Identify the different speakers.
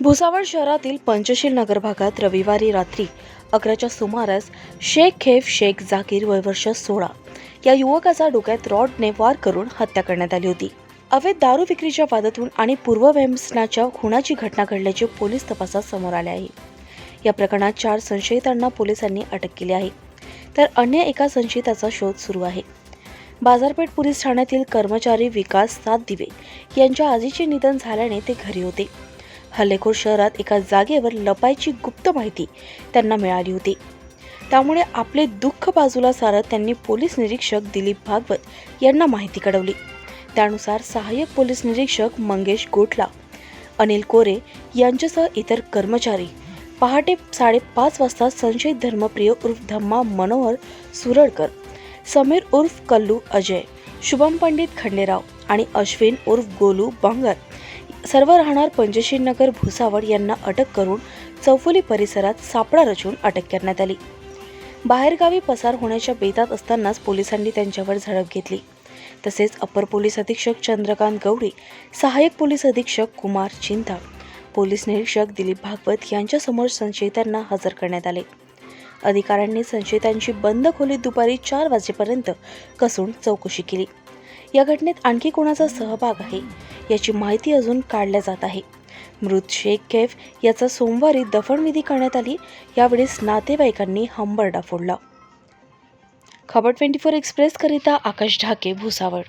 Speaker 1: भुसावळ शहरातील पंचशील नगर भागात रविवारी रात्री अकराच्या सुमारास शेख खेफ शेख जाकीर वय वर्ष सोळा या युवकाचा डोक्यात रॉडने वार करून हत्या करण्यात आली होती. अवैध दारू विक्रीच्या वादातून आणि पूर्वव्यसनाच्या खुनाची घटना घडल्याचे पोलीस तपासात समोर आले आहे. या प्रकरणात चार संशयितांना पोलिसांनी अटक केली आहे. तर अन्य एका संशयिताचा शोध सुरू आहे. बाजारपेठ पोलीस ठाण्यातील कर्मचारी विकास सात दिवे यांच्या आजीचे निधन झाल्याने ते घरी होते. हल्लेखोर शहरात एका जागेवर लपायची गुप्त माहिती त्यांना मिळाली होती. त्यामुळे आपले दुःख बाजूला सारत त्यांनी पोलीस निरीक्षक दिलीप भागवत यांना माहिती कळवली. त्यानुसार सहाय्यक पोलीस निरीक्षक मंगेश गोठला अनिल कोरे यांच्यासह इतर कर्मचारी पहाटे साडेपाच वाजता संशयित धर्मप्रिय उर्फ धम्मा मनोहर सुरडकर समीर उर्फ कल्लू अजय शुभम पंडित खंडेराव आणि अश्विन उर्फ गोलू बांगर सर्व राहणार पंचशील नगर भुसावळ यांना अटक करून चौफुली परिसरात सापळा रचून अटक करण्यात आली. बाहेरगावी पसार होण्याच्या बेतात असतानाच पोलिसांनी त्यांच्यावर झडप घेतली. तसेच अपर पोलीस अधीक्षक चंद्रकांत गवळी सहाय्यक पोलीस अधीक्षक कुमार चिंता पोलीस निरीक्षक दिलीप भागवत यांच्यासमोर संशयितांना हजर करण्यात आले. अधिकाऱ्यांनी संशयितांची बंद खोलीत दुपारी चार वाजेपर्यंत कसून चौकशी केली. या घटनेत आणखी कोणाचा सहभाग आहे? याची माहिती अजून काढल्या जात आहे. मृत शेख कैफ याचा सोमवारी दफनविधी करण्यात आली. यावेळेस नातेवाईकांनी हंबरडा फोडला. खबर ट्वेंटी फोर एक्सप्रेसकरिता आकाश ढाके भुसावळ.